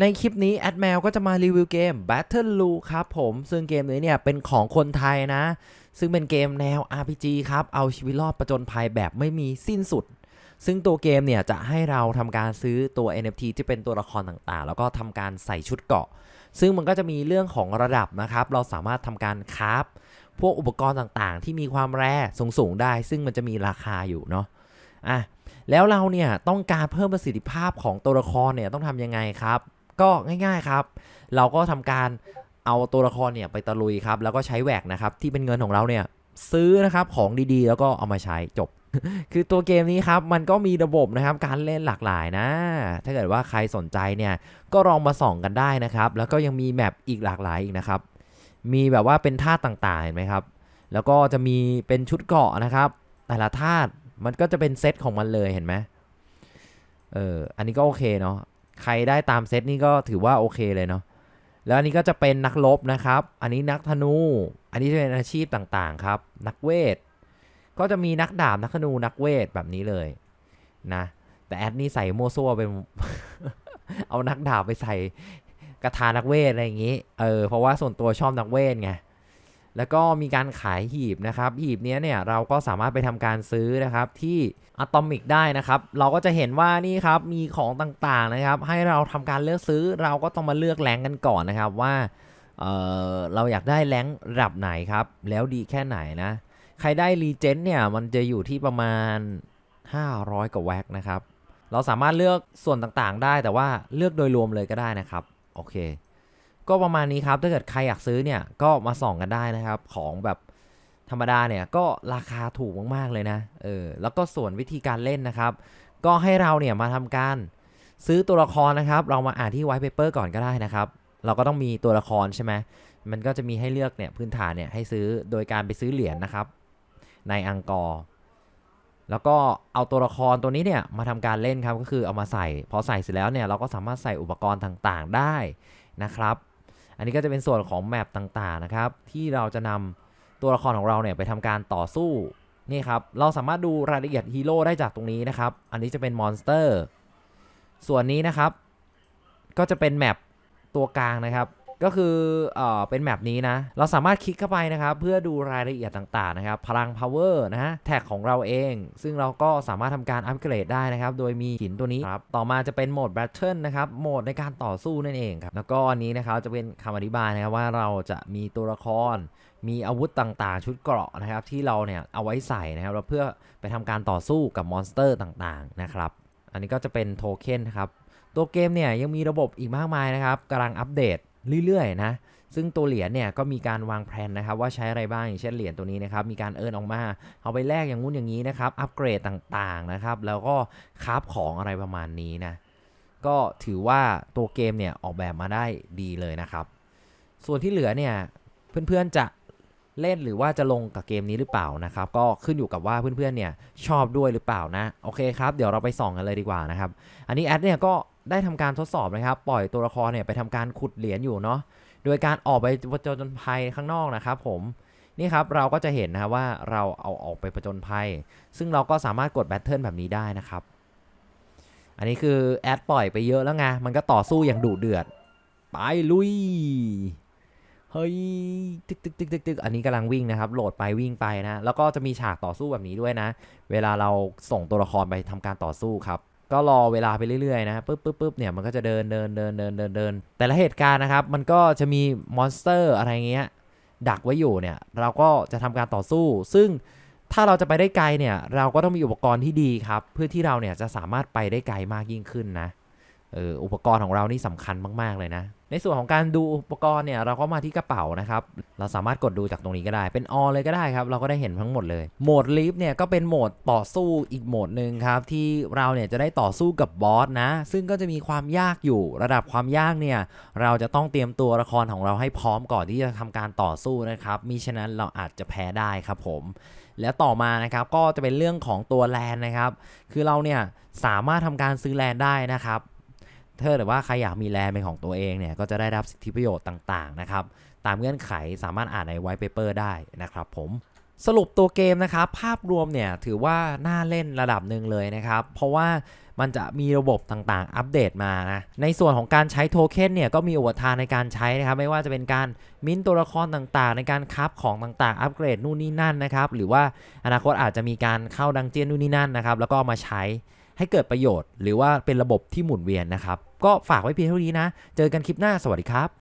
ในคลิปนี้แอดแมวก็จะมารีวิวเกม Battle l o o ครับผม ซึ่งเกมนี้เนี่ยเป็นของคนไทยนะ ซึ่งเป็นเกมแนว RPG ครับ เอาชีวิตรอดประจนภัยแบบไม่มีสิ้นสุด ซึ่งตัวเกมเนี่ยจะให้เราทำการซื้อตัว NFT ที่เป็นตัวละครต่างๆ แล้วก็ทำการใส่ชุดเกราะ ซึ่งมันก็จะมีเรื่องของระดับนะครับ เราสามารถทำการคราฟพวกอุปกรณ์ต่างๆ ที่มีความแร่สูงๆได้ ซึ่งมันจะมีราคาอยู่เนาะอะแล้วเราเนี่ยต้องการเพิ่มประสิทธิภาพของตัวละครเนี่ยต้องทำยังไงครับ ก็ง่าย ๆครับ เราก็ทำการเอาตัวละครเนี่ยไปตะลุยครับ แล้วก็ใช้แหวกนะครับที่เป็นเงินของเราเนี่ยซื้อนะครับของดีๆ แล้วก็เอามาใช้จบ คือตัวเกมนี้ครับมันก็มีระบบนะครับการเล่นหลากหลายนะ ถ้าเกิดว่าใครสนใจเนี่ยก็ลองมาส่องกันได้นะครับ แล้วก็ยังมีแมปอีกหลากหลายอีกนะครับ มีแบบว่าเป็นธาต่างๆเห็นไหมครับ แล้วก็จะมีเป็นชุดเกาะนะครับ แต่ละธามันก็จะเป็นเซตของมันเลยเห็นไหมเอออันนี้ก็โอเคเนาะ ใครได้ตามเซตนี่ก็ถือว่าโอเคเลยเนาะแล้วอันนี้ก็จะเป็นนักรบนะครับ อันนี้นักธนู อันนี้จะเป็นอาชีพต่างๆครับ นักเวท ก็จะมีนักดาบนักธนูนักเวทแบบนี้เลยนะ แต่แอดนี่ใส่โมวซั่วไป เอานักดาบไปใส่กระทานักเวทอะไรอย่างนี้ เออ เพราะว่าส่วนตัวชอบนักเวทไง แล้วก็มีการขายหีบนะครับ หีบเนี้ยเนี่ยเราก็สามารถไปทำการซื้อนะครับที่อะตอมิกได้นะครับ เราก็จะเห็นว่านี่ครับมีของต่างๆนะครับ ให้เราทำการเลือกซื้อเราก็ต้องมาเลือกแรงกันก่อนนะครับว่าเออเราอยากได้แรงระดับไหนครับ แล้วดีแค่ไหนนะ ใครได้รีเจนเนี่ยมันจะอยู่ที่ประมาณ 500กว่าแว็กนะครับ เราสามารถเลือกส่วนต่างๆได้แต่ว่าเลือกโดยรวมเลยก็ได้นะครับ โอเค ก็ประมาณนี้ครับ ถ้าเกิดใครอยากซื้อเนี่ยก็มาส่องกันได้นะครับ ของแบบธรรมดาเนี่ยก็ราคาถูกมากๆเลยนะ เออ แล้วก็ส่วนวิธีการเล่นนะครับ ก็ให้เราเนี่ยมาทำการซื้อตัวละครนะครับ เรามาอ่านที่ไวท์เปเปอร์ก่อนก็ได้นะครับ เราก็ต้องมีตัวละครใช่ไหมมันก็จะมีให้เลือกเนี่ยพื้นฐานเนี่ยให้ซื้อโดยการไปซื้อเหรียญนะครับ ในอังกอร์แล้วก็เอาตัวละครตัวนี้เนี่ยมาทำการเล่นครับก็คือเอามาใส่ พอใส่เสร็จแล้วเนี่ยเราก็สามารถใส่อุปกรณ์ต่างๆได้นะครับ อันนี้ก็จะเป็นส่วนของแมปต่างๆนะครับที่เราจะนำตัวละครของเราเนี่ยไปทำการต่อสู้นี่ครับเราสามารถดูรายละเอียดฮีโร่ได้จากตรงนี้นะครับ อันนี้จะเป็นมอนสเตอร์ส่วนนี้นะครับ ก็จะเป็นแมปตัวกลางนะครับ ก็คือเอ่อเป็นแมปนี้นะ เราสามารถคลิกเข้าไปนะครับ เพื่อดูรายละเอียดต่างๆนะครับ พลัง power นะฮะแท็กของเราเอง ซึ่งเราก็สามารถทำการอัปเกรดได้นะครับ โดยมีหินตัวนี้ครับ ต่อมาจะเป็นโหมด battle นะครับ โหมดในการต่อสู้นั่นเองครับ แล้วก็อันนี้นะครับจะเป็นคำอธิบายนะครับว่าเราจะมีตัวละคร มีอาวุธต่างๆ ชุดเกราะนะครับ ที่เราเนี่ยเอาไว้ใส่นะครับเพื่อไปทำการต่อสู้กับมอนสเตอร์ต่างๆนะครับ อันนี้ก็จะเป็นโทเค็นครับ ตัวเกมเนี่ยยังมีระบบอีกมากมายนะครับกำลังอัปเดต เรื่อยๆนะซึ่งตัวเหรียญเนี่ยก็มีการวางแผนนะครับว่าใช้อะไรบ้างอย่างเช่นเหรียญตัวนี้นะครับมีการเอิร์นออกมา เอาไปแลกอย่างงู้นอย่างนี้นะครับอัปเกรดต่างๆนะครับแล้วก็คราฟของอะไรประมาณนี้นะก็ถือว่าตัวเกมเนี่ยออกแบบมาได้ดีเลยนะครับ ส่วนที่เหลือเนี่ยเพื่อนๆจะ เล่นหรือว่าจะลงกับเกมนี้หรือเปล่านะครับ ก็ขึ้นอยู่กับว่าเพื่อนๆเนี่ยชอบด้วยหรือเปล่านะ โอเคครับ เดี๋ยวเราไปส่องกันเลยดีกว่านะครับ อันนี้แอดเนี่ยก็ได้ทำการทดสอบนะครับ ปล่อยตัวละครเนี่ยไปทำการขุดเหรียญอยู่เนาะ โดยการออกไปผจญภัยข้างนอกนะครับผม นี่ครับเราก็จะเห็นนะว่าเราเอาออกไปผจญภัย ซึ่งเราก็สามารถกดแบทเทิลแบบนี้ได้นะครับ อันนี้คือแอดปล่อยไปเยอะแล้วไง มันก็ต่อสู้อย่างดุเดือด ไปลุย เฮ้ยตึกตึกตึกตึกตึกอันนี้กำลังวิ่งนะครับ โหลดไปวิ่งไปนะ แล้วก็จะมีฉากต่อสู้แบบนี้ด้วยนะ เวลาเราส่งตัวละครไปทำการต่อสู้ครับ ก็รอเวลาไปเรื่อยๆนะปึ๊บปึ๊บปึ๊บเนี่ยมันก็จะเดินเดินเดินเดินเดินเดิน แต่ละเหตุการณ์นะครับ มันก็จะมีมอนสเตอร์อะไรเงี้ย ดักไว้อยู่เนี่ย เราก็จะทำการต่อสู้ ซึ่งถ้าเราจะไปได้ไกลเนี่ย เราก็ต้องมีอุปกรณ์ที่ดีครับ เพื่อที่เราเนี่ยจะสามารถไปได้ไกลมากยิ่งขึ้นนะ อุปกรณ์ของเรานี่สำคัญมากๆเลยนะ ในส่วนของการดูอุปกรณ์เนี่ยเราก็มาที่กระเป๋านะครับ เราสามารถกดดูจากตรงนี้ก็ได้ เป็นออเลยก็ได้ครับ เราก็ได้เห็นทั้งหมดเลย โหมดลีฟเนี่ยก็เป็นโหมดต่อสู้อีกโหมดหนึ่งครับ ที่เราเนี่ยจะได้ต่อสู้กับบอสนะ ซึ่งก็จะมีความยากอยู่ ระดับความยากเนี่ยเราจะต้องเตรียมตัวละครของเราให้พร้อมก่อนที่จะทำการต่อสู้นะครับมิฉะนั้นเราอาจจะแพ้ได้ครับผม แล้วต่อมานะครับก็จะเป็นเรื่องของตัวแลนนะครับ คือเราเนี่ยสามารถทำการซื้อแลนได้นะครับ ถ้าเกิดว่าใครอยากมีแลนเป็นของตัวเองเนี่ยก็จะได้รับสิทธิประโยชน์ต่างๆนะครับตามเงื่อนไขสามารถอ่านในไวท์เปเปอร์ได้นะครับผมสรุปตัวเกมนะครับ ภาพรวมเนี่ยถือว่าน่าเล่นระดับหนึ่งเลยนะครับ เพราะว่ามันจะมีระบบต่างๆ อัปเดตมานะ ในส่วนของการใช้โทเค็นเนี่ยก็มีอุปทานในการใช้นะครับ ไม่ว่าจะเป็นการมิ้นตัวละครต่างๆ ในการคราของต่างๆ อัปเกรดนู่นนี่นั่นนะครับ หรือว่าอนาคตอาจจะมีการเข้าดังเจียนนู่นนี่นั่นนะครับ แล้วก็มาใช้ ให้เกิดประโยชน์ หรือว่าเป็นระบบที่หมุนเวียนนะครับ ก็ฝากไว้เพียงเท่านี้นะ เจอกันคลิปหน้าสวัสดีครับ